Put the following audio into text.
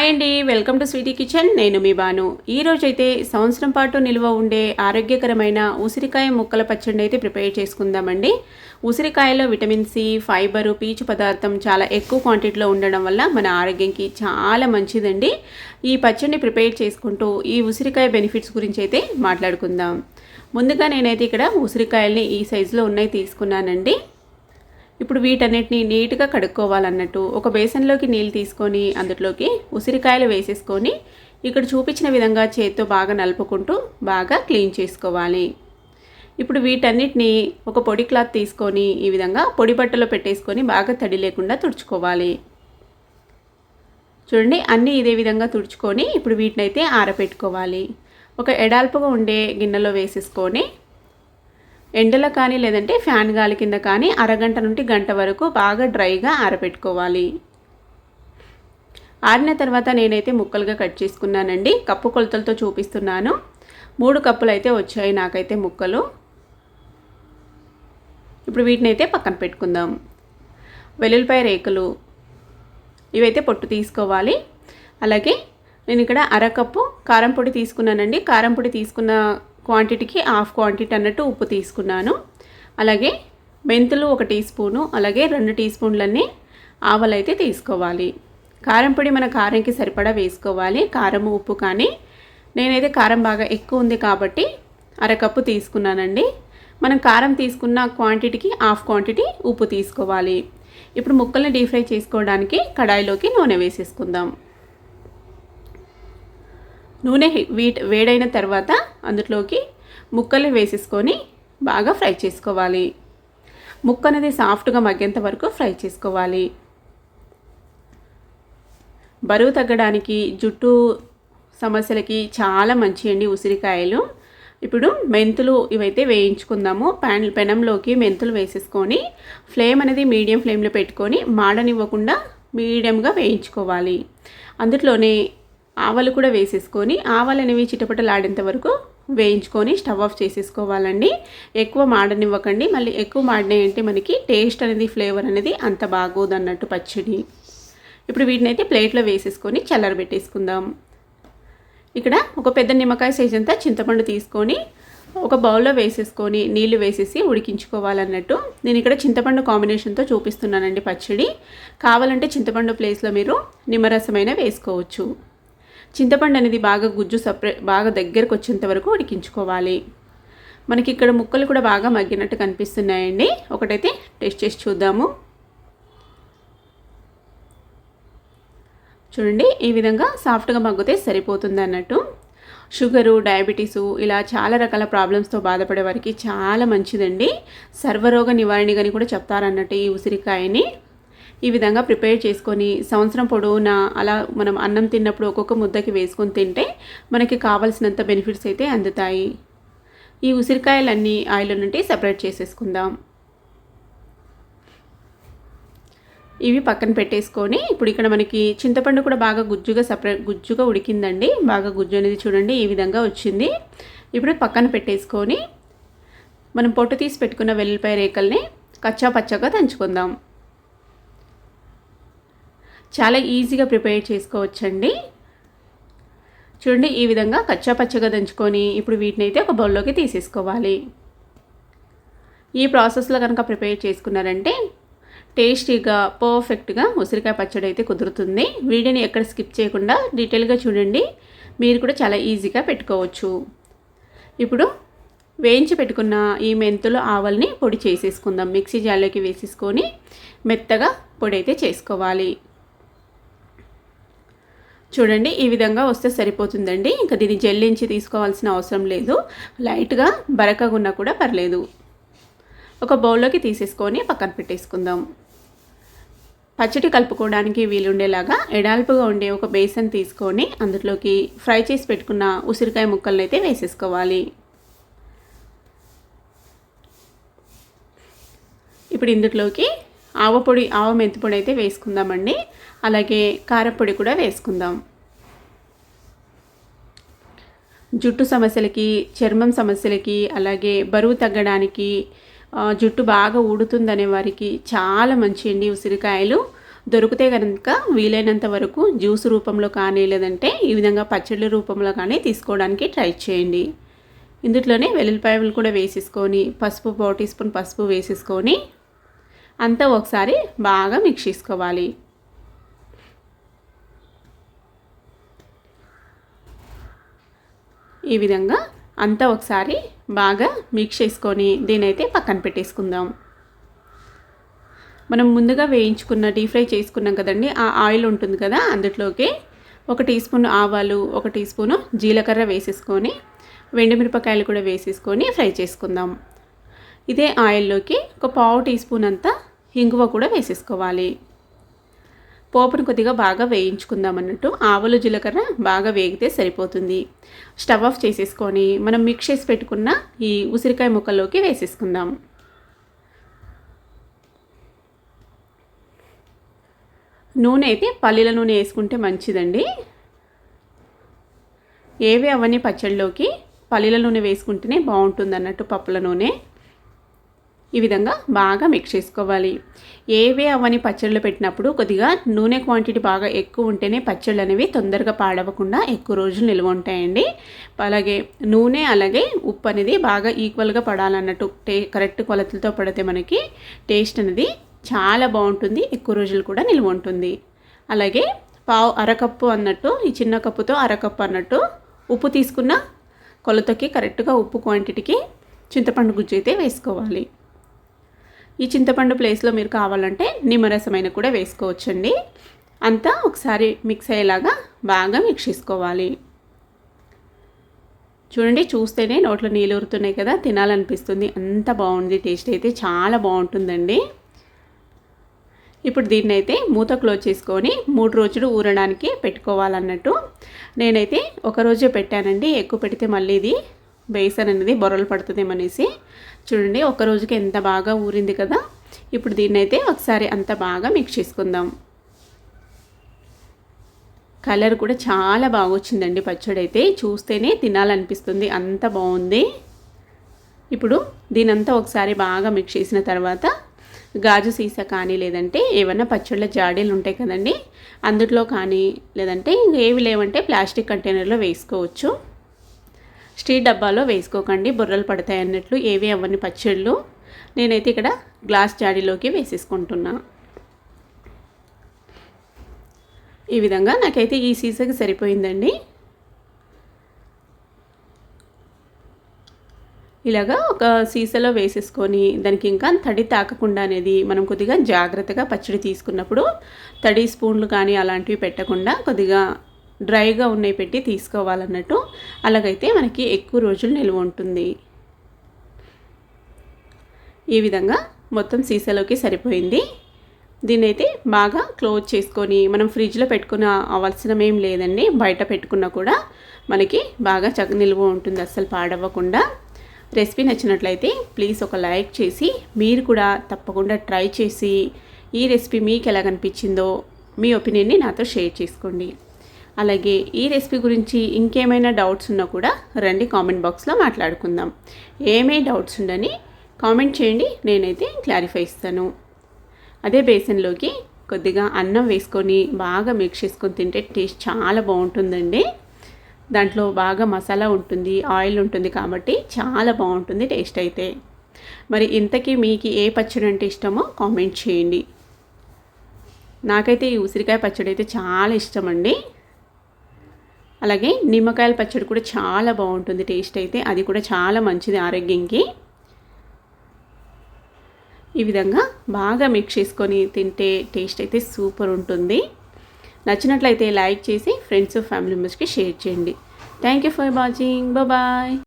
Hi అండి welcome to Sweety kitchen. నేను మీ బాను. ఈరోజు అయితే సంవత్సరం పాటు నిల్వ ఉండే ఆరోగ్యకరమైన ఉసిరికాయ ముక్కల పచ్చడి అయితే ప్రిపేర్ చేసుకుందామండి. ఉసిరికాయలో విటమిన్ సి ఫైబర్ పీచు పదార్థం చాలా ఎక్కువ క్వాంటిటీలో ఉండడం వల్ల మన ఆరోగ్యంకి చాలా మంచిదండి. ఈ పచ్చడిని ప్రిపేర్ చేసుకుంటూ ఈ ఉసిరికాయ బెనిఫిట్స్ గురించి అయితే మాట్లాడుకుందాం. ముందుగా నేనైతే ఇక్కడ ఉసిరికాయల్ని ఈ సైజులో ఉన్నాయి తీసుకున్నానండి. ఇప్పుడు వీటన్నిటిని నీట్గా కడుక్కోవాలన్నట్టు ఒక బేసన్లోకి నీళ్ళు తీసుకొని అందులోకి ఉసిరికాయలు వేసేసుకొని ఇక్కడ చూపించిన విధంగా చేత్తో బాగా నలుపుకుంటూ బాగా క్లీన్ చేసుకోవాలి. ఇప్పుడు వీటన్నిటిని ఒక పొడి క్లాత్ తీసుకొని ఈ విధంగా పొడి బట్టలో పెట్టేసుకొని బాగా తడి లేకుండా తుడుచుకోవాలి. చూడండి అన్నీ ఇదే విధంగా తుడుచుకొని ఇప్పుడు వీటినైతే ఆరపెట్టుకోవాలి. ఒక ఎడాల్పుగా ఉండే గిన్నెలో వేసేసుకొని ఎండలో కానీ లేదంటే ఫ్యాన్ గాలి కింద కానీ అరగంట నుండి గంట వరకు బాగా డ్రైగా ఆరబెట్టుకోవాలి. ఆరిన తర్వాత నేనైతే ముక్కలుగా కట్ చేసుకున్నానండి. కప్పు కొలతలతో చూపిస్తున్నాను. మూడు కప్పులు అయితే వచ్చాయి నాకైతే ముక్కలు. ఇప్పుడు వీటిని అయితే పక్కన పెట్టుకుందాం. వెల్లుల్లిపాయ రేకులు ఇవైతే పొట్టు తీసుకోవాలి. అలాగే నేను ఇక్కడ అరకప్పు కారం పొడి తీసుకున్నానండి. కారం పొడి తీసుకున్న క్వాంటిటీకి హాఫ్ క్వాంటిటీ అన్నట్టు ఉప్పు తీసుకున్నాను. అలాగే మెంతులు ఒక టీ స్పూను అలాగే రెండు టీ స్పూన్లన్నీ ఆవలు అయితే తీసుకోవాలి. కారం పొడి మన కారంకి సరిపడా వేసుకోవాలి. కారం ఉప్పు కానీ నేనైతే కారం బాగా ఎక్కువ ఉంది కాబట్టి అరకప్పు తీసుకున్నానండి. మనం కారం తీసుకున్న క్వాంటిటీకి హాఫ్ క్వాంటిటీ ఉప్పు తీసుకోవాలి. ఇప్పుడు ముక్కల్ని డీప్ ఫ్రై చేసుకోవడానికి కడాయిలోకి నూనె వేసేసుకుందాం. నూనె వీట్ వేడైన తర్వాత అందులోకి ముక్కలు వేసేసుకొని బాగా ఫ్రై చేసుకోవాలి. ముక్క అనేది సాఫ్ట్గా మగ్గేంత వరకు ఫ్రై చేసుకోవాలి. బరువు తగ్గడానికి జుట్టు సమస్యలకి చాలా మంచి అండి ఉసిరికాయలు. ఇప్పుడు మెంతులు ఇవైతే వేయించుకుందాము. ప్యాన్ పెనంలోకి మెంతులు వేసేసుకొని ఫ్లేమ్ అనేది మీడియం ఫ్లేమ్లో పెట్టుకొని మాడనివ్వకుండా మీడియంగా వేయించుకోవాలి. అందులోనే ఆవాలు కూడా వేసేసుకొని ఆవాలు అనేవి చిటపటలాడేంత వరకు వేయించుకొని స్టవ్ ఆఫ్ చేసేసుకోవాలండి. ఎక్కువ మాడనివ్వకండి. మళ్ళీ ఎక్కువ మాడినాయంటే మనకి టేస్ట్ అనేది ఫ్లేవర్ అనేది అంత బాగోదు అన్నట్టు పచ్చడి. ఇప్పుడు వీటిని అయితే ప్లేట్లో వేసేసుకొని చల్లరబెట్టేసుకుందాం ఇక్కడ ఒక పెద్ద నిమ్మకాయ సైజ్ అంతా చింతపండు తీసుకొని ఒక బౌల్లో వేసేసుకొని నీళ్ళు వేసేసి ఉడికించుకోవాలన్నట్టు. నేను ఇక్కడ చింతపండు కాంబినేషన్తో చూపిస్తున్నానండి పచ్చడి. కావాలంటే చింతపండు ప్లేస్లో మీరు నిమ్మరసమైన వేసుకోవచ్చు. చింతపండు అనేది బాగా గుజ్జు సపరేట్ బాగా దగ్గరకు వచ్చేంత వరకు ఉడికించుకోవాలి. మనకి ఇక్కడ ముక్కలు కూడా బాగా మగ్గినట్టు కనిపిస్తున్నాయండి. ఒకటైతే టేస్ట్ చేసి చూద్దాము. చూడండి ఈ విధంగా సాఫ్ట్గా మగ్గితే సరిపోతుంది అన్నట్టు. షుగరు డయాబెటీసు ఇలా చాలా రకాల ప్రాబ్లమ్స్తో బాధపడే వారికి చాలా మంచిదండి. సర్వరోగ నివారణిగని కూడా చెప్తారన్నట్టు ఈ ఉసిరికాయని. ఈ విధంగా ప్రిపేర్ చేసుకొని సంవత్సరం పొడవునా అలా మనం అన్నం తిన్నప్పుడు ఒక్కొక్క ముద్దకి వేసుకొని తింటే మనకి కావాల్సినంత బెనిఫిట్స్ అయితే అందుతాయి. ఈ ఉసిరికాయలన్నీ ఆయిల్ నుండి సపరేట్ చేసేసుకుందాం. ఇవి పక్కన పెట్టేసుకొని ఇప్పుడు ఇక్కడ మనకి చింతపండు కూడా బాగా గుజ్జుగా సపరేట్ గుజ్జుగా ఉడికిందండి. బాగా గుజ్జు అనేది చూడండి ఈ విధంగా వచ్చింది. ఇప్పుడు పక్కన పెట్టేసుకొని మనం పొట్టు తీసి పెట్టుకున్న వెల్లిపాయ రేకల్ని కచ్చా పచ్చగా దంచుకుందాం. చాలా ఈజీగా ప్రిపేర్ చేసుకోవచ్చండి. చూడండి ఈ విధంగా కచ్చా పచ్చగా దంచుకొని ఇప్పుడు వీటిని అయితే ఒక బౌల్లోకి తీసేసుకోవాలి. ఈ ప్రాసెస్లో కనుక ప్రిపేర్ చేసుకున్నారంటే టేస్టీగా పర్ఫెక్ట్గా ఉసిరికాయ పచ్చడి అయితే కుదురుతుంది. వీడియోని ఎక్కడ స్కిప్ చేయకుండా డీటెయిల్గా చూడండి. మీరు కూడా చాలా ఈజీగా పెట్టుకోవచ్చు. ఇప్పుడు వేయించి పెట్టుకున్న ఈ మెంతులు ఆవల్ని పొడి చేసేసుకుందాం. మిక్సీ జార్లోకి వేసేసుకొని మెత్తగా పొడి అయితే చేసుకోవాలి. చూడండి ఈ విధంగా వస్తే సరిపోతుందండి. ఇంకా దీన్ని జల్లించి తీసుకోవాల్సిన అవసరం లేదు. లైట్గా బరకగా ఉన్నా కూడా పర్లేదు. ఒక బౌల్లోకి తీసేసుకొని పక్కన పెట్టేసుకుందాం. పచ్చడి కలుపుకోవడానికి వీలుండేలాగా ఎడాల్పుగా ఉండే ఒక బేసన్ తీసుకొని అందులోకి ఫ్రై చేసి పెట్టుకున్న ఉసిరికాయ ముక్కలను అయితే వేసేసుకోవాలి. ఇప్పుడు ఇందులోకి ఆవపొడి ఆవ మెంతిపొడి అయితే వేసుకుందామండి. అలాగే కారపొడి కూడా వేసుకుందాం. జుట్టు సమస్యలకి చర్మం సమస్యలకి అలాగే బరువు తగ్గడానికి జుట్టు బాగా ఊడుతుందనే వారికి చాలా మంచి అండి ఉసిరికాయలు. దొరికితే కనుక వీలైనంత వరకు జ్యూస్ రూపంలో కానీ లేదంటే ఈ విధంగా పచ్చళ్ళ రూపంలో కానీ తీసుకోవడానికి ట్రై చేయండి. ఇందులోనే వెల్లుల్లిపాయలు కూడా వేసేసుకొని పసుపు పావు టీ స్పూన్ పసుపు వేసేసుకొని అంతా ఒకసారి బాగా మిక్స్ చేసుకోవాలి. ఈ విధంగా అంతా ఒకసారి బాగా మిక్స్ చేసుకొని దీనైతే పక్కన పెట్టేసుకుందాం. మనం ముందుగా వేయించుకున్న డీప్ ఫ్రై చేసుకున్నాం కదండి ఆ ఆయిల్ ఉంటుంది కదా అందులోకి ఒక టీ స్పూన్ ఆవాలు ఒక టీ స్పూను జీలకర్ర వేసేసుకొని మిరపకాయలు కూడా వేసేసుకొని ఫ్రై చేసుకుందాం. ఇదే ఆయిల్లోకి ఒక పావు టీ స్పూన్ అంతా ఇంగువ కూడా వేసేసుకోవాలి. పోపును కొద్దిగా బాగా వేయించుకుందాం అన్నట్టు ఆవులు జీలకర్ర బాగా వేగితే సరిపోతుంది. స్టవ్ ఆఫ్ చేసేసుకొని మనం మిక్స్ చేసి పెట్టుకున్న ఈ ఉసిరికాయ ముక్కల్లోకి వేసేసుకుందాం. నూనె అయితే పల్లీల నూనె వేసుకుంటే మంచిదండి. ఏవి అవన్నీ పచ్చళ్ళలోకి పల్లీల నూనె వేసుకుంటేనే బాగుంటుంది అన్నట్టు పప్పుల నూనె. ఈ విధంగా బాగా మిక్స్ చేసుకోవాలి. ఏవే అవని పచ్చళ్ళు పెట్టినప్పుడు కొద్దిగా నూనె క్వాంటిటీ బాగా ఎక్కువ ఉంటేనే పచ్చళ్ళు అనేవి తొందరగా పాడవకుండా ఎక్కువ రోజులు నిల్వ ఉంటాయండి. అలాగే నూనె అలాగే ఉప్పు అనేది బాగా ఈక్వల్గా పడాలన్నట్టు టే కరెక్ట్ కొలతలతో పడితే మనకి టేస్ట్ అనేది చాలా బాగుంటుంది ఎక్కువ రోజులు కూడా నిల్వ ఉంటుంది. అలాగే పావు అరకప్పు అన్నట్టు ఈ చిన్న కప్పుతో అరకప్పు అన్నట్టు ఉప్పు తీసుకున్న కొలతకి కరెక్ట్గా ఉప్పు క్వాంటిటీకి చింతపండు గుజ్జు అయితే వేసుకోవాలి. ఈ చింతపండు ప్లేస్లో మీరు కావాలంటే నిమ్మరసమైన కూడా వేసుకోవచ్చండి. అంతా ఒకసారి మిక్స్ అయ్యేలాగా బాగా మిక్స్ చేసుకోవాలి. చూడండి చూస్తేనే నోట్లో నీళ్ళు ఊరుతున్నాయి కదా తినాలనిపిస్తుంది. అంత బాగుంది టేస్ట్ అయితే చాలా బాగుంటుందండి. ఇప్పుడు దీన్ని అయితే మూత క్లోజ్ చేసుకొని మూడు రోజులు ఊరడానికి పెట్టుకోవాలన్నట్టు నేనైతే ఒక రోజే పెట్టానండి. ఎక్కువ పెడితే మళ్ళీ ఇది బేసన్ అనేది బొరలు పడుతుందేమనేసి చూడండి ఒక రోజుకి ఎంత బాగా ఊరింది కదా. ఇప్పుడు దీన్ని అయితే ఒకసారి అంత బాగా మిక్స్ చేసుకుందాం. కలర్ కూడా చాలా బాగా వచ్చిందండి పచ్చడి అయితే చూస్తేనే తినాలనిపిస్తుంది అంత బాగుంది ఇప్పుడు దీనంతా ఒకసారి బాగా మిక్స్ చేసిన తర్వాత గాజు సీసా కానీ లేదంటే ఏమైనా పచ్చళ్ళ జాడీలు ఉంటాయి కదండి అందుట్లో కానీ లేదంటే ఏవి లేవంటే ప్లాస్టిక్ కంటైనర్లో వేసుకోవచ్చు. స్టీల్ డబ్బాలో వేసుకోకండి బుర్రలు పడతాయి అన్నట్లు ఏవి అవన్నీ పచ్చళ్ళు నేనైతే ఇక్కడ గ్లాస్ జాడీలోకి వేసేసుకుంటున్నా. ఈ విధంగా నాకైతే ఈ సీసాకి సరిపోయిందండి. ఇలాగా ఒక సీసాలో వేసేసుకొని దానికి ఇంకా తడి తాకకుండా అనేది మనం కొద్దిగా జాగ్రత్తగా పచ్చడి తీసుకున్నప్పుడు తడి స్పూన్లు కానీ అలాంటివి పెట్టకుండా కొద్దిగా డ్రైగా ఉన్నాయి పెట్టి తీసుకోవాలన్నట్టు అలాగైతే మనకి ఎక్కువ రోజులు నిల్వ ఉంటుంది. ఈ విధంగా మొత్తం సీసాలోకి సరిపోయింది. దీన్ని అయితే బాగా క్లోజ్ చేసుకొని మనం ఫ్రిడ్జ్లో పెట్టుకున్న అవసరం ఏం లేదండి. బయట పెట్టుకున్నా కూడా మనకి బాగా చక్క నిల్వ ఉంటుంది అస్సలు పాడవ్వకుండా. రెసిపీ నచ్చినట్లయితే ప్లీజ్ ఒక లైక్ చేసి మీరు కూడా తప్పకుండా ట్రై చేసి ఈ రెసిపీ మీకు ఎలా కనిపించిందో మీ ఒపీనియన్ని నాతో షేర్ చేసుకోండి. అలాగే ఈ రెసిపీ గురించి ఇంకేమైనా డౌట్స్ ఉన్నా కూడా రండి కామెంట్ బాక్స్లో మాట్లాడుకుందాం. ఏమే డౌట్స్ ఉండని కామెంట్ చేయండి నేనైతే క్లారిఫై ఇస్తాను. అదే బేసన్లోకి కొద్దిగా అన్నం వేసుకొని బాగా మిక్స్ చేసుకొని తింటే టేస్ట్ చాలా బాగుంటుందండి. దాంట్లో బాగా మసాలా ఉంటుంది ఆయిల్ ఉంటుంది కాబట్టి చాలా బాగుంటుంది టేస్ట్ అయితే. మరి ఇంతకీ మీకు ఏ పచ్చడి అంటే ఇష్టమో కామెంట్ చేయండి. నాకైతే ఈ ఉసిరికాయ పచ్చడి అయితే చాలా ఇష్టం అండి అలాగే నిమ్మకాయల పచ్చడి కూడా చాలా బాగుంటుంది టేస్ట్ అయితే. అది కూడా చాలా మంచిది ఆరోగ్యంకి. ఈ విధంగా బాగా మిక్స్ చేసుకొని తింటే టేస్ట్ అయితే సూపర్ ఉంటుంది. నచ్చినట్లయితే లైక్ చేసి ఫ్రెండ్స్ ఫ్యామిలీ మెంబర్స్కి షేర్ చేయండి. Thank you for watching bye